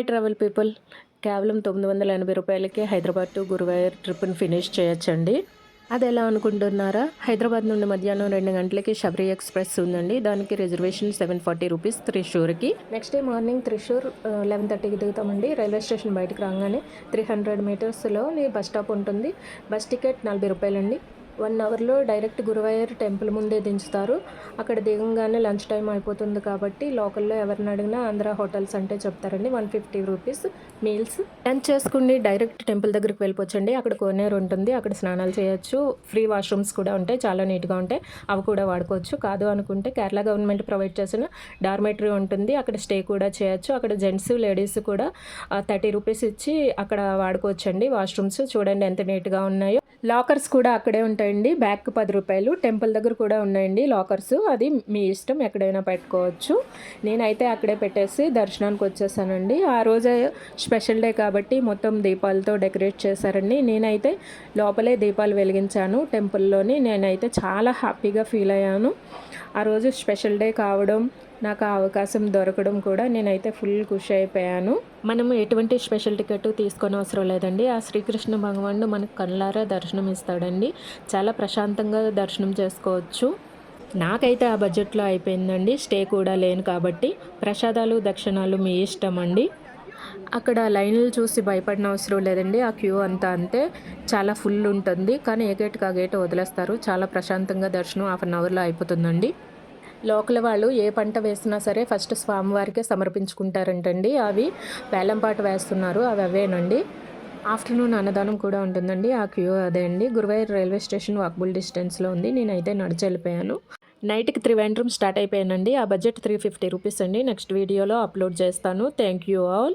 Hi travel people కేవలం తొమ్మిది వందల ఎనభై రూపాయలకే హైదరాబాద్ టు గురువాయూర్ ట్రిప్ని ఫినిష్ చేయొచ్చండి. అది ఎలా అనుకుంటున్నారా? హైదరాబాద్ నుండి మధ్యాహ్నం రెండు గంటలకి శబరి ఎక్స్ప్రెస్ ఉందండి. దానికి reservation seven forty rupees త్రిశూర్కి. Next day morning Thrissur eleven థర్టీకి దిగుతామండి. రైల్వే స్టేషన్ బయటకు రాగానే త్రీ హండ్రెడ్ మీటర్స్లో బస్ స్టాప్ ఉంటుంది. బస్ టికెట్ నలభై రూపాయలండి. వన్ అవర్లో డైరెక్ట్ గురువాయూర్ టెంపుల్ ముందే దించుతారు. అక్కడ దిగంగానే లంచ్ టైం అయిపోతుంది కాబట్టి లోకల్లో ఎవరిని అడిగినా ఆంధ్ర హోటల్స్ అంటే చెప్తారండి. One fifty rupees meals. Lunch చేసుకుని డైరెక్ట్ టెంపుల్ దగ్గరికి వెళ్ళిపోవచ్చండి. అక్కడ కోనేరు ఉంటుంది. అక్కడ స్నానాలు చేయొచ్చు. ఫ్రీ వాష్రూమ్స్ కూడా ఉంటాయి. చాలా నీట్గా ఉంటాయి. అవి కూడా వాడుకోవచ్చు. కాదు అనుకుంటే కేరళ గవర్నమెంట్ ప్రొవైడ్ చేసిన డార్మెటరీ ఉంటుంది. అక్కడ స్టే కూడా చేయొచ్చు. అక్కడ జెంట్స్ లేడీస్ కూడా థర్టీ రూపీస్ ఇచ్చి అక్కడ వాడుకోవచ్చు అండి వాష్రూమ్స్. చూడండి ఎంత నీట్గా ఉన్నాయో. లాకర్స్ కూడా అక్కడే ఉంటాయండి. బ్యాక్ పది రూపాయలు టెంపుల్ దగ్గర కూడా ఉన్నాయండి లాకర్స్. అది మీ ఇష్టం ఎక్కడైనా పెట్టుకోవచ్చు. నేనైతే అక్కడే పెట్టేసి దర్శనానికి వచ్చేసానండి. ఆ రోజే స్పెషల్ డే కాబట్టి మొత్తం దీపాలతో డెకరేట్ చేశారండి. నేనైతే లోపలే దీపాలు వెలిగించాను టెంపుల్లోని. నేనైతే చాలా హ్యాపీగా ఫీల్ అయ్యాను. ఆ రోజు స్పెషల్ డే కావడం నాకు ఆ అవకాశం దొరకడం కూడా నేనైతే ఫుల్ ఖుషి అయిపోయాను మనము ఎటువంటి స్పెషల్ టికెట్ తీసుకొని అవసరం లేదండి. ఆ శ్రీకృష్ణ భగవానుడు మనకు కళ్ళారా దర్శనం ఇస్తాడండి. చాలా ప్రశాంతంగా దర్శనం చేసుకోవచ్చు. నాకైతే ఆ బడ్జెట్లో అయిపోయిందండి. స్టే కూడా లేను కాబట్టి ప్రసాదాలు దక్షిణాలు మీ ఇష్టం అండి. అక్కడ లైన్లు చూసి భయపడిన అవసరం లేదండి. ఆ క్యూ అంతా అంతే. చాలా ఫుల్ ఉంటుంది. కానీ ఏ గేట్కి ఆ గేట్ వదిలేస్తారు. చాలా ప్రశాంతంగా దర్శనం హాఫ్ అన్ అవర్లో అయిపోతుందండి. లోకల్ వాళ్ళు ఏ పంట వేసినా సరే ఫస్ట్ స్వామివారికే సమర్పించుకుంటారంటండి. అవి వేలంపాట వేస్తున్నారు అవి అవేనండి. ఆఫ్టర్నూన్ అన్నదానం కూడా ఉంటుందండి ఆ క్యూ అదే అండి. గురువాయూర్ రైల్వే స్టేషన్ వాక్బుల్ డిస్టెన్స్లో ఉంది నేనైతే నడిచి వెళ్ళిపోయాను. నైట్కి త్రివేండ్రూమ్ స్టార్ట్ అయిపోయానండి ఆ బడ్జెట్ త్రీ ఫిఫ్టీ రూపీస్ అండి. నెక్స్ట్ వీడియోలో అప్లోడ్ చేస్తాను. Thank you all.